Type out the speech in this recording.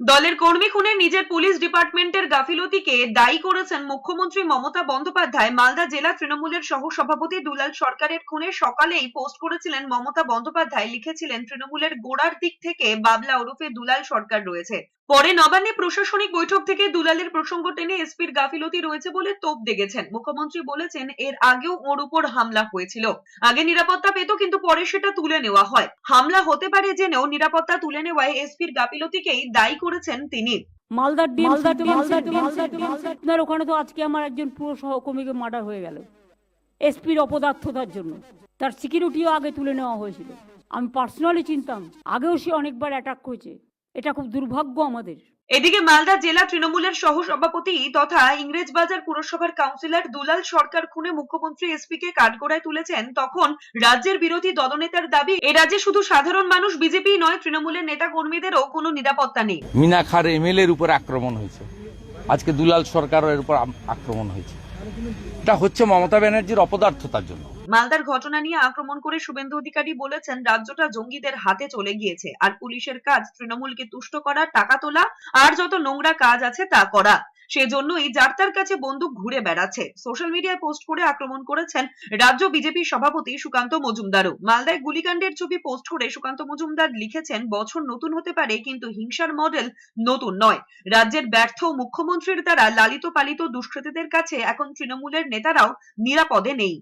দলের কর্মী খুনে নিজের পুলিশ ডিপার্টমেন্টের গাফিলতিকে দায়ী করেছেন মুখ্যমন্ত্রী মমতা বন্দ্যোপাধ্যায়। মালদা জেলা তৃণমূলের সহ সভাপতি দুলাল সরকারের খুনে সকালেই পোস্ট করেছিলেন মমতা বন্দ্যোপাধ্যায়। লিখেছিলেন, তৃণমূলের গোড়ার দিক থেকে বাবলা ওরফে দুলাল সরকার রয়েছে। পরে নবান্নে প্রশাসনিক বৈঠক থেকে দুলালের প্রসঙ্গ টেনে এসপির গাফিলতি রয়েছে বলে তোপ দেখেছেন মুখ্যমন্ত্রী বলেছেন এর আগেও ওর উপর হামলা হয়েছিল। আগে নিরাপত্তা পেত কিন্তু পরে সেটা তুলে নেওয়া হয়। হামলা হতে পারে জেনেও নিরাপত্তা তুলে নেওয়ায় এসপির গাফিলতিকেই দায়ী করেছেন তিনি। মালদার ডিম আপনার ওখানে তো আজকে আমার একজন পুরো সহকর্মীকে মার্ডার হয়ে গেল। এসপির অপদার্থতার জন্য। তার সিকিউরিটিও আগে তুলে নেওয়া হয়েছিল। আমি পার্সোনালি চিনতাম আগেও সে অনেকবার অ্যাটাক করেছে। এটা খুব দুর্ভাগ্য আমাদের। এদিকে মালদা জেলা তৃণমূলের সহ সভাপতি তথা ইংরেজবাজার পুরসভার কাউন্সিলর দুলাল সরকার খুনে মুখ্যমন্ত্রী এসপি কে কাঠগড়ায় তুলেছেন। তখন রাজ্যের বিরোধী দলনেতার দাবি এ রাজ্যে শুধু সাধারণ মানুষ বিজেপি নয় তৃণমূলের নেতা কর্মীদেরও কোনো নিরাপত্তা নেই। মিনা খার এমএলএ এর উপর আক্রমণ হয়েছে। আজকে দুলাল সরকারের উপর আক্রমণ হয়েছে। এটা হচ্ছে মমতা ব্যানার্জির অপদার্থতার জন্য। মালদার ঘটনা নিয়ে আক্রমণ করে শুভেন্দু অধিকারী বলেছেন, রাজ্যটা জঙ্গিদের হাতে চলে গিয়েছে। আর পুলিশের কাজ তৃণমূলকে তুষ্ট করা, টাকা তোলা, আর যত নোংরা কাজ আছে তা করা। সেজন্যই যার কাছে বন্দুক ঘুরে বেড়াচ্ছে। সোশ্যাল মিডিয়ায় পোস্ট করে আক্রমণ করেছেন রাজ্য বিজেপি সভাপতি সুকান্ত মজুমদারও। মালদায় গুলিকাণ্ডের ছবি পোস্ট করে সুকান্ত মজুমদার লিখেছেন, বছর নতুন হতে পারে, কিন্তু হিংসার মডেল নতুন নয়। রাজ্যের ব্যর্থ মুখ্যমন্ত্রীর দ্বারা লালিত পালিত দুষ্কৃতীদের কাছে এখন তৃণমূলের নেতারাও নিরাপদে নেই।